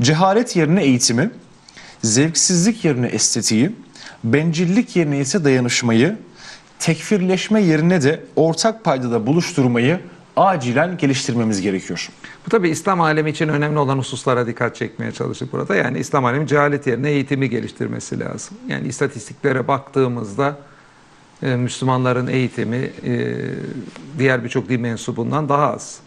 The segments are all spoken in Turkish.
Cehalet yerine eğitimi, zevksizlik yerine estetiği, bencillik yerine ise dayanışmayı, tekfirleşme yerine de ortak paydada buluşturmayı acilen geliştirmemiz gerekiyor. Bu tabi İslam alemi için önemli olan hususlara dikkat çekmeye çalıştık burada. Yani İslam alemi cehalet yerine eğitimi geliştirmesi lazım. Yani istatistiklere baktığımızda e, Müslümanların eğitimi e, diğer birçok din mensubundan daha az.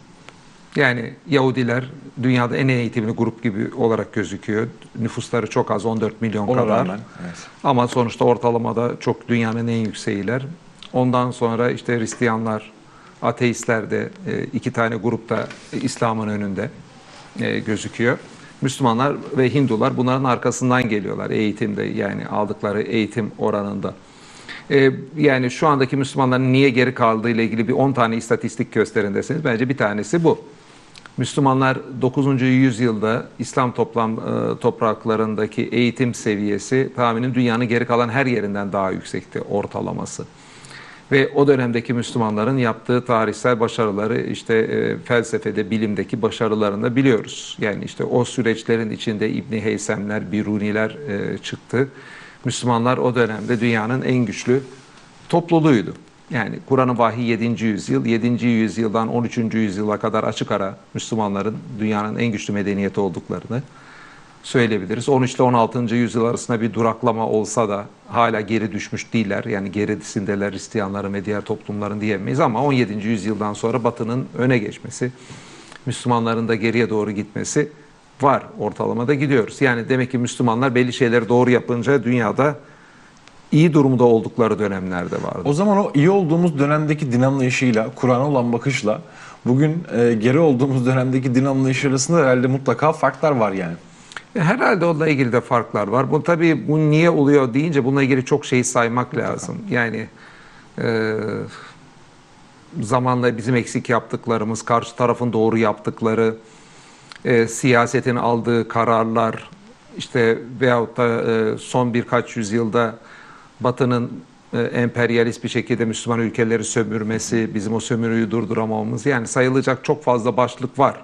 Yani Yahudiler dünyada en eğitimli grup gibi olarak gözüküyor. Nüfusları çok az 14 milyon Ona kadar. rağmen, evet. Ama sonuçta ortalamada çok dünyanın en yükseğiler. Ondan sonra işte Hristiyanlar, ateistler de e, iki tane grupta İslam'ın önünde e, gözüküyor. Müslümanlar ve Hindular bunların arkasından geliyorlar eğitimde yani aldıkları eğitim oranında. E, yani şu andaki Müslümanların niye geri kaldığı ile ilgili bir 10 tane istatistik gösterin deseniz bence bir tanesi bu. Müslümanlar 9. yüzyılda İslam toplam e, topraklarındaki eğitim seviyesi tahminim dünyanın geri kalan her yerinden daha yüksekti ortalaması. Ve o dönemdeki Müslümanların yaptığı tarihsel başarıları işte e, felsefede, bilimdeki başarılarını da biliyoruz. Yani işte o süreçlerin içinde İbni Heysemler, Biruniler e, çıktı. Müslümanlar o dönemde dünyanın en güçlü topluluğuydu. Yani Kur'an-ı Vahiy 7. yüzyıl, 7. yüzyıldan 13. yüzyıla kadar açık ara Müslümanların dünyanın en güçlü medeniyeti olduklarını söyleyebiliriz. 13 ile 16. yüzyıl arasında bir duraklama olsa da hala geri düşmüş değiller. Yani gerisindeler Hristiyanların ve diğer toplumların diyemeyiz ama 17. yüzyıldan sonra Batı'nın öne geçmesi, Müslümanların da geriye doğru gitmesi var. Ortalamada gidiyoruz. Yani demek ki Müslümanlar belli şeyleri doğru yapınca dünyada iyi durumda oldukları dönemlerde vardı. O zaman o iyi olduğumuz dönemdeki din anlayışıyla, Kur'an'a olan bakışla bugün e, geri olduğumuz dönemdeki din anlayışı arasında herhalde mutlaka farklar var yani. E, Herhalde onunla ilgili de farklar var. Bu tabii bu niye oluyor deyince bununla ilgili çok şeyi saymak lazım. Yani e, zamanla bizim eksik yaptıklarımız, karşı tarafın doğru yaptıkları, e, siyasetin aldığı kararlar, işte veyahut da e, son birkaç yüzyılda Batı'nın e, emperyalist bir şekilde Müslüman ülkeleri sömürmesi, bizim o sömürüyü durduramamamız yani sayılacak çok fazla başlık var.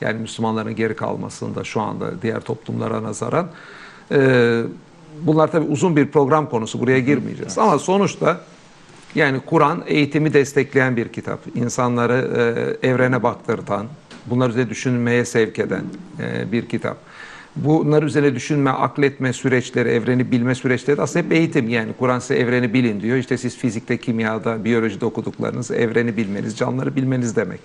Yani Müslümanların geri kalmasında şu anda diğer toplumlara nazaran. E, bunlar tabii uzun bir program konusu buraya girmeyeceğiz. Ama sonuçta yani Kur'an eğitimi destekleyen bir kitap. İnsanları e, evrene baktırtan, bunlar üzerine düşünmeye sevk eden e, bir kitap. Bunlar üzerine düşünme, akletme süreçleri, evreni bilme süreçleri aslında hep eğitim. Yani Kur'an size evreni bilin diyor. İşte siz fizikte, kimyada, biyolojide okuduklarınız evreni bilmeniz, canlıları bilmeniz demek.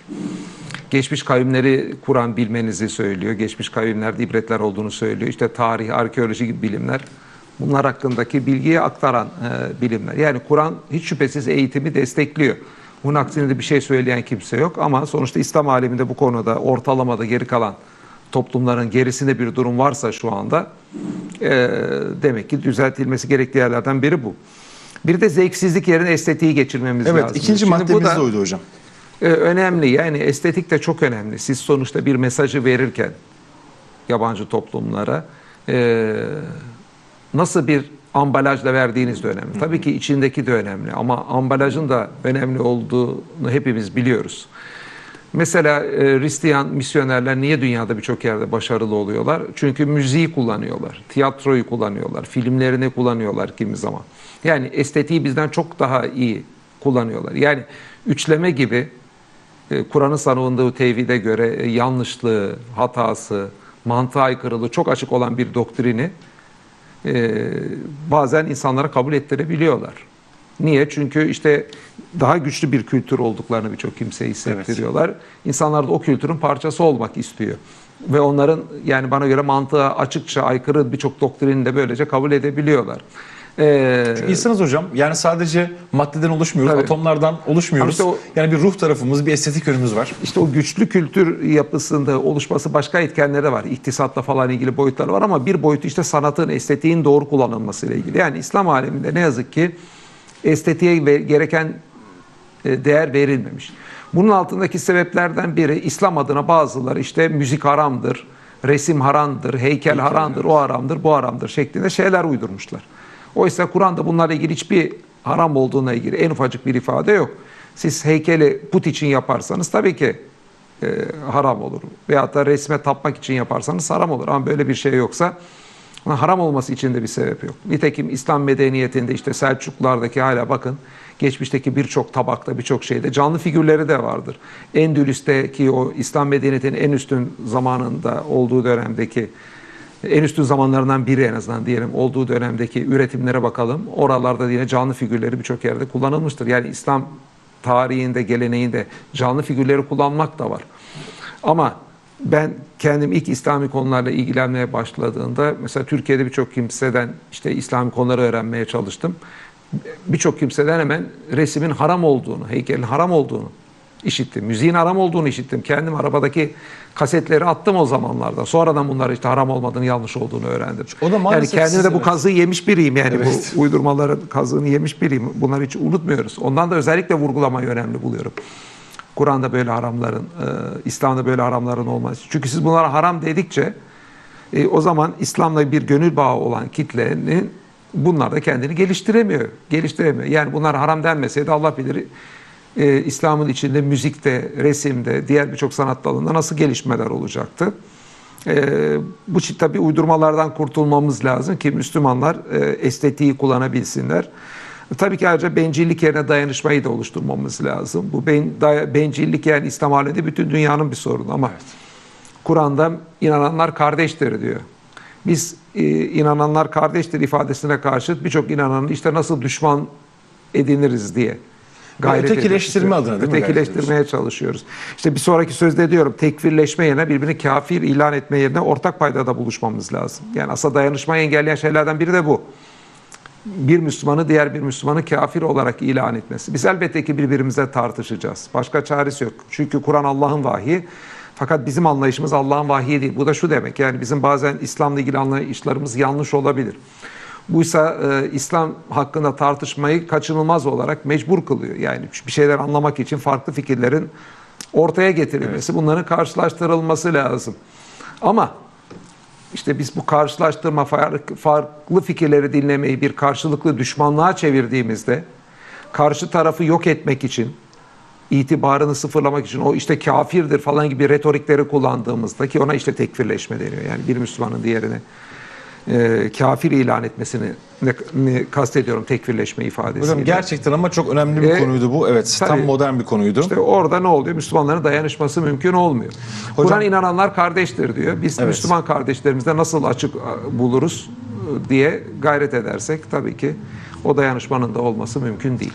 Geçmiş kavimleri Kur'an bilmenizi söylüyor. Geçmiş kavimlerde ibretler olduğunu söylüyor. İşte tarih, arkeoloji gibi bilimler bunlar hakkındaki bilgiyi aktaran e, bilimler. Yani Kur'an hiç şüphesiz eğitimi destekliyor. Bunun aksine de bir şey söyleyen kimse yok ama sonuçta İslam aleminde bu konuda ortalamada geri kalan toplumların gerisinde bir durum varsa şu anda e, demek ki düzeltilmesi gerektiği yerlerden biri bu. Bir de zevksizlik yerine estetiği geçirmemiz Evet, lazım. ikinci Şimdi bu maddemiz da- de oydu hocam. e, önemli. Yani estetik de çok önemli. Siz sonuçta bir mesajı verirken yabancı toplumlara e, nasıl bir ambalajla verdiğiniz de önemli. Tabii ki içindeki de önemli ama ambalajın da önemli olduğunu hepimiz biliyoruz. Mesela e, Hristiyan misyonerler niye dünyada birçok yerde başarılı oluyorlar? Çünkü müziği kullanıyorlar, tiyatroyu kullanıyorlar, filmlerini kullanıyorlar kimi zaman. Yani estetiği bizden çok daha iyi kullanıyorlar. Yani üçleme gibi e, Kur'an'ın savunduğu tevhide göre e, yanlışlığı, hatası, mantığa aykırılığı çok açık olan bir doktrini e, bazen insanlara kabul ettirebiliyorlar. Niye? Çünkü işte daha güçlü bir kültür olduklarını birçok kimseye hissettiriyorlar. İnsanlar da o kültürün parçası olmak istiyor. Ve onların yani bana göre mantığa açıkça aykırı birçok doktrini de böylece kabul edebiliyorlar. Ee, İnsanız hocam. Yani sadece maddeden oluşmuyoruz, Tabii. atomlardan oluşmuyoruz. İşte Yani bir ruh tarafımız, bir estetik yönümüz var. İşte o güçlü kültür yapısında oluşması başka etkenleri de var. İktisatla falan ilgili boyutları var ama bir boyutu işte sanatın, estetiğin doğru kullanılması ile ilgili. Yani İslam aleminde ne yazık ki estetiğe gereken e, değer verilmemiş. Bunun altındaki sebeplerden biri İslam adına bazıları işte müzik haramdır, resim haramdır, heykel haramdır, o haramdır, bu haramdır şeklinde şeyler uydurmuşlar. Oysa Kur'an'da bunlarla ilgili hiçbir haram olduğuna ilgili en ufacık bir ifade yok. Siz heykeli put için yaparsanız tabii ki e, haram olur. Veyahut da resme tapmak için yaparsanız haram olur. Ama böyle bir şey yoksa haram olması için de bir sebep yok. Nitekim İslam medeniyetinde işte Selçuklulardaki hala bakın geçmişteki birçok tabakta birçok şeyde canlı figürleri de vardır. Endülüs'teki o İslam medeniyetinin en üstün zamanında olduğu dönemdeki en üstün zamanlarından biri en azından diyelim olduğu dönemdeki üretimlere bakalım. Oralarda yine canlı figürleri birçok yerde kullanılmıştır. Yani İslam tarihinde, geleneğinde canlı figürleri kullanmak da var. Ama ben kendim ilk İslami konularla ilgilenmeye başladığında mesela Türkiye'de birçok kimseden işte İslami konuları öğrenmeye çalıştım. Birçok kimseden hemen resmin haram olduğunu, heykelin haram olduğunu işittim. Müziğin haram olduğunu işittim. Kendim arabadaki kasetleri attım o zamanlarda. Sonradan bunlar işte haram olmadığını, yanlış olduğunu öğrendim. O da yani kendim de bu kazığı yemiş biriyim yani Evet. bu uydurmaların kazığını yemiş biriyim. Bunları hiç unutmuyoruz. Ondan da özellikle vurgulamayı önemli buluyorum. Kur'an'da böyle haramların, e, İslam'da böyle haramların olması. Çünkü siz bunlara haram dedikçe e, o zaman İslam'la bir gönül bağı olan kitlenin bunlar da kendini geliştiremiyor. Geliştiremiyor. Yani bunlar haram denmeseydi Allah bilir e, İslam'ın içinde müzikte, resimde, diğer birçok sanat dalında nasıl gelişmeler olacaktı. E, bu tabii uydurmalardan kurtulmamız lazım ki Müslümanlar e, estetiği kullanabilsinler. Tabii ki ayrıca bencillik yerine dayanışmayı da oluşturmamız lazım. Bu ben, day- bencillik yani İslam aleminde bütün dünyanın bir sorunu ama Kur'an'da inananlar kardeştir diyor. Biz e, inananlar kardeştir ifadesine karşıt birçok inananın işte nasıl düşman ediniriz diye gayret ötekileştirme adına değil mi Ötekileştirmeye çalışıyoruz. İşte bir sonraki sözde diyorum tekfirleşme yerine birbirini kafir ilan etme yerine ortak paydada buluşmamız lazım. Yani aslında dayanışmayı engelleyen şeylerden biri de bu bir Müslümanı diğer bir Müslümanı kafir olarak ilan etmesi. Biz elbette ki birbirimizle tartışacağız. Başka çaresi yok. Çünkü Kur'an Allah'ın vahyi. Fakat bizim anlayışımız Allah'ın vahyi değil. Bu da şu demek. Yani bizim bazen İslam'la ilgili anlayışlarımız yanlış olabilir. Buysa e, İslam hakkında tartışmayı kaçınılmaz olarak mecbur kılıyor. Yani bir şeyler anlamak için farklı fikirlerin ortaya getirilmesi, bunların karşılaştırılması lazım. Ama işte biz bu karşılaştırma fark- farklı fikirleri dinlemeyi bir karşılıklı düşmanlığa çevirdiğimizde karşı tarafı yok etmek için itibarını sıfırlamak için o işte kafirdir falan gibi retorikleri kullandığımızda ki ona işte tekfirleşme deniyor. Yani bir Müslümanın diğerini e, kafir ilan etmesini ne, ne kastediyorum tekfirleşme ifadesiyle. Hocam gerçekten ama çok önemli bir E, konuydu bu. Evet, tam tabii. modern bir konuydu. İşte orada ne oluyor? Müslümanların dayanışması mümkün olmuyor. Kur'an inananlar kardeştir diyor. Biz Evet. Müslüman kardeşlerimizde nasıl açık buluruz e, diye gayret edersek tabii ki o dayanışmanın da olması mümkün değil.